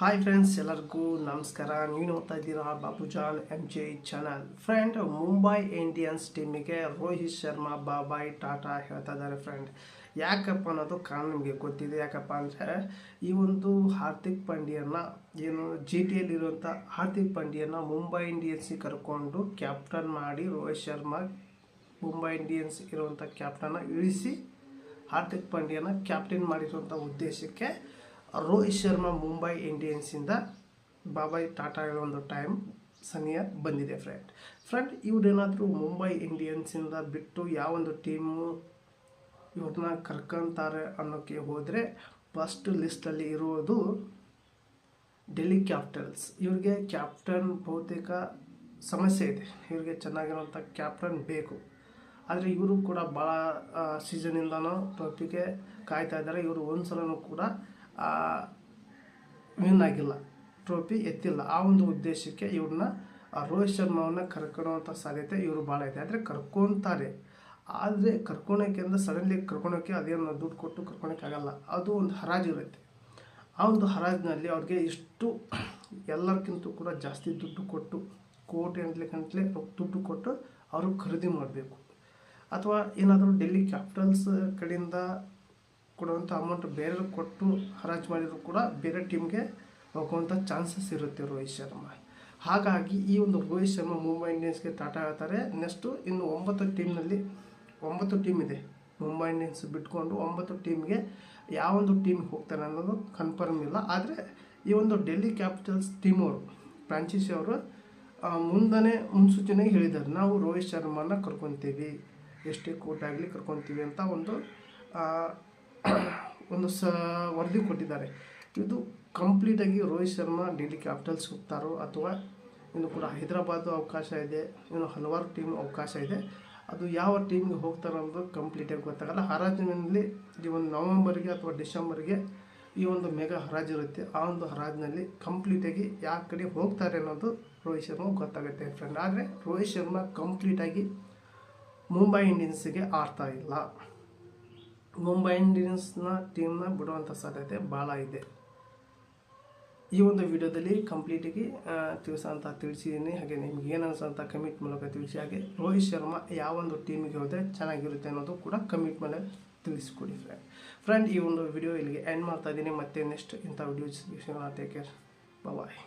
Hi friends ಎಲ್ಲರಿಗೂ ನಮಸ್ಕಾರ. ನೀವು ನೋಡ್ತಾ ಇದ್ದೀರಾ Babujan M J channel friend Mumbai Indians ಟೀಮಿಗೆ Rohit Sharma, bye bye, tata ಹೇಳ್ತಾ ಇದ್ದಾರೆ ಫ್ರೆಂಡ್ ಯಾಕಪ್ಪ ಅನ್ನೋದು ಕಾರಣ ನಿಮಗೆ ಗೊತ್ತಿದೆ. ಯಾಕಪ್ಪ ಅಂದರೆ ಈ ಒಂದು ಹಾರ್ದಿಕ್ ಪಾಂಡ್ಯನ ಏನು ಜಿ ಟಿಯಲ್ಲಿರುವಂಥ ಹಾರ್ದಿಕ್ ಪಾಂಡ್ಯನ ಮುಂಬೈ ಇಂಡಿಯನ್ಸಿಗೆ ಕರ್ಕೊಂಡು ಕ್ಯಾಪ್ಟನ್ ಮಾಡಿ ರೋಹಿತ್ ಶರ್ಮಾ ಮುಂಬೈ ಇಂಡಿಯನ್ಸ್ ಇರುವಂಥ ಕ್ಯಾಪ್ಟನ್ನ ಇಳಿಸಿ ಹಾರ್ದಿಕ್ ಪಾಂಡ್ಯನ ಕ್ಯಾಪ್ಟನ್ ಮಾಡಿರುವಂಥ ಉದ್ದೇಶಕ್ಕೆ ರೋಹಿತ್ ಶರ್ಮಾ ಮುಂಬೈ ಇಂಡಿಯನ್ಸಿಂದ ಬಾಬಾಯ್ ಟಾಟಾ ಹೇಳೋ ಒಂದು ಟೈಮ್ ಸಮಯ ಬಂದಿದೆ ಫ್ರೆಂಡ್ ಫ್ರೆಂಡ್ ಇವ್ರೇನಾದರೂ ಮುಂಬೈ ಇಂಡಿಯನ್ಸಿಂದ ಬಿಟ್ಟು ಯಾವೊಂದು ಟೀಮು ಇವ್ರನ್ನ ಕರ್ಕೊಂತಾರೆ ಅನ್ನೋಕ್ಕೆ ಹೋದರೆ ಫಸ್ಟ್ ಲಿಸ್ಟಲ್ಲಿ ಇರೋದು ಡೆಲ್ಲಿ ಕ್ಯಾಪಿಟಲ್ಸ್ ಇವ್ರಿಗೆ ಕ್ಯಾಪ್ಟನ್ ಬಹುತೇಕ ಸಮಸ್ಯೆ ಇದೆ. ಇವ್ರಿಗೆ ಚೆನ್ನಾಗಿರುವಂಥ ಕ್ಯಾಪ್ಟನ್ ಬೇಕು. ಆದರೆ ಇವರು ಕೂಡ ಭಾಳ ಸೀಸನಿಂದನೂ ಟ್ರೋಫಿಗೆ ಕಾಯ್ತಾ ಇದ್ದಾರೆ. ಇವರು ಒಂದು ಸಲನೂ ಕೂಡ ವಿನ್ ಆಗಿಲ್ಲ ಟ್ರೋಫಿ ಎತ್ತಿಲ್ಲ. ಆ ಒಂದು ಉದ್ದೇಶಕ್ಕೆ ಇವ್ರನ್ನ ರೋಹಿತ್ ಶರ್ಮಾವನ್ನ ಕರ್ಕೊಳ್ಳುವಂಥ ಸಾಧ್ಯತೆ ಇವರು ಭಾಳ ಇದೆ. ಆದರೆ ಕರ್ಕೊತಾರೆ ಆದರೆ ಕರ್ಕೊಳಕ್ಕೆ ಅಂದರೆ ಸಡನ್ಲಿ ಕರ್ಕೊಳಕ್ಕೆ ಅದೇನು ದುಡ್ಡು ಕೊಟ್ಟು ಕರ್ಕೊಳಕ್ಕೆ ಆಗಲ್ಲ ಅದು ಒಂದು ಹರಾಜು ಇರುತ್ತೆ. ಆ ಒಂದು ಹರಾಜಿನಲ್ಲಿ ಅವ್ರಿಗೆ ಇಷ್ಟು ಎಲ್ಲರಿಗಿಂತ ಕೂಡ ಜಾಸ್ತಿ ದುಡ್ಡು ಕೊಟ್ಟು, ಕೋಟಿ ಗಂಟ್ಲೆ ಗಂಟ್ಲೆ ದುಡ್ಡು ಕೊಟ್ಟು ಅವರು ಖರೀದಿ ಮಾಡಬೇಕು. ಅಥವಾ ಏನಾದರೂ ಡೆಲ್ಲಿ ಕ್ಯಾಪಿಟಲ್ಸ್ ಕಡೆಯಿಂದ ಕೊಡುವಂಥ ಅಮೌಂಟ್ ಬೇರೆ ಕೊಟ್ಟು ಹರಾಜು ಮಾಡಿದರೂ ಕೂಡ ಬೇರೆ ಟೀಮ್ಗೆ ಹೋಗುವಂಥ ಚಾನ್ಸಸ್ ಇರುತ್ತೆ ರೋಹಿತ್ ಶರ್ಮಾ. ಹಾಗಾಗಿ ಈ ಒಂದು ರೋಹಿತ್ ಶರ್ಮಾ ಮುಂಬೈ ಇಂಡಿಯನ್ಸ್ಗೆ ಟಾಟಾ ಹೇಳ್ತಾರೆ ನೆಕ್ಸ್ಟು ಇನ್ನು ಒಂಬತ್ತು ಟೀಮ್ನಲ್ಲಿ ಒಂಬತ್ತು ಟೀಮ್ ಇದೆ ಮುಂಬೈ ಇಂಡಿಯನ್ಸ್ ಬಿಟ್ಕೊಂಡು ಒಂಬತ್ತು ಟೀಮ್ಗೆ ಯಾವೊಂದು ಟೀಮ್ಗೆ ಹೋಗ್ತಾರೆ ಅನ್ನೋದು ಕನ್ಫರ್ಮ್ ಇಲ್ಲ. ಆದರೆ ಈ ಒಂದು ಡೆಲ್ಲಿ ಕ್ಯಾಪಿಟಲ್ಸ್ ಟೀಮ್ ಅವರು ಫ್ರಾಂಚೈಸಿ ಅವರು ಮುಂದನೇ ಮುನ್ಸೂಚನೆ ಹೇಳಿದ್ದಾರೆ. ನಾವು ರೋಹಿತ್ ಶರ್ಮಾನ ಕರ್ಕೊತೀವಿ, ಎಷ್ಟೇ ಕೋಟ್ ಆಗಲಿ ಕರ್ಕೊತೀವಿ ಅಂತ ಒಂದು ಒಂದು ಸ ವರದಿ ಕೊಟ್ಟಿದ್ದಾರೆ. ಇದು ಕಂಪ್ಲೀಟಾಗಿ ರೋಹಿತ್ ಶರ್ಮಾ ಡೆಲ್ಲಿ ಕ್ಯಾಪಿಟಲ್ಸ್ ಹೋಗ್ತಾರೋ ಅಥವಾ ಇನ್ನು ಕೂಡ ಹೈದರಾಬಾದ್ ಅವಕಾಶ ಇದೆ, ಇನ್ನು ಹಲವಾರು ಟೀಮ್ ಅವಕಾಶ ಇದೆ. ಅದು ಯಾವ ಟೀಮ್ಗೆ ಹೋಗ್ತಾರೆ ಅನ್ನೋದು ಕಂಪ್ಲೀಟಾಗಿ ಗೊತ್ತಾಗಲ್ಲ. ಹರಾಜಿನಲ್ಲಿ ಈ ಒಂದು ನವಂಬರ್ಗೆ ಅಥವಾ ಡಿಸೆಂಬರ್ಗೆ ಈ ಒಂದು ಮೆಗಾ ಹರಾಜು ಇರುತ್ತೆ. ಆ ಒಂದು ಹರಾಜಿನಲ್ಲಿ ಕಂಪ್ಲೀಟಾಗಿ ಯಾವ ಕಡೆ ಹೋಗ್ತಾರೆ ಅನ್ನೋದು ರೋಹಿತ್ ಶರ್ಮಾ ಗೊತ್ತಾಗುತ್ತೆ ಫ್ರೆಂಡ್ ಆದರೆ ರೋಹಿತ್ ಶರ್ಮಾ ಕಂಪ್ಲೀಟಾಗಿ ಮುಂಬೈ ಇಂಡಿಯನ್ಸ್ಗೆ ಆಡ್ತಾ ಇಲ್ಲ. ಮುಂಬೈ ಇಂಡಿಯನ್ಸ್ನ ಟೀಮ್ನ ಬಿಡುವಂಥ ಸಾಧ್ಯತೆ ಭಾಳ ಇದೆ. ಈ ಒಂದು ವಿಡಿಯೋದಲ್ಲಿ ಕಂಪ್ಲೀಟಾಗಿ ತಿಳಿಸೋಂಥ ತಿಳಿಸಿದ್ದೀನಿ. ಹಾಗೆ ನಿಮ್ಗೆ ಏನು ಅಂತ ಕಮಿಟ್ ಮೂಲಕ ತಿಳಿಸಿ. ಹಾಗೆ ರೋಹಿತ್ ಶರ್ಮಾ ಯಾವೊಂದು ಟೀಮಿಗೆ ಹೋದರೆ ಚೆನ್ನಾಗಿರುತ್ತೆ ಅನ್ನೋದು ಕೂಡ ಕಮಿಟ್ ಮೇಲೆ ತಿಳಿಸ್ಕೊಡಿ ಫ್ರೆಂಡ್ ಫ್ರೆಂಡ್ ಈ ಒಂದು ವಿಡಿಯೋ ಇಲ್ಲಿಗೆ ಎಂಡ್ ಮಾಡ್ತಾ ಇದ್ದೀನಿ. ಮತ್ತೆ ನೆಕ್ಸ್ಟ್ ಇಂಥ ವಿಡಿಯೋಸ್ ಟೇಕ್ ಕೇರ್ ಬಾಯ್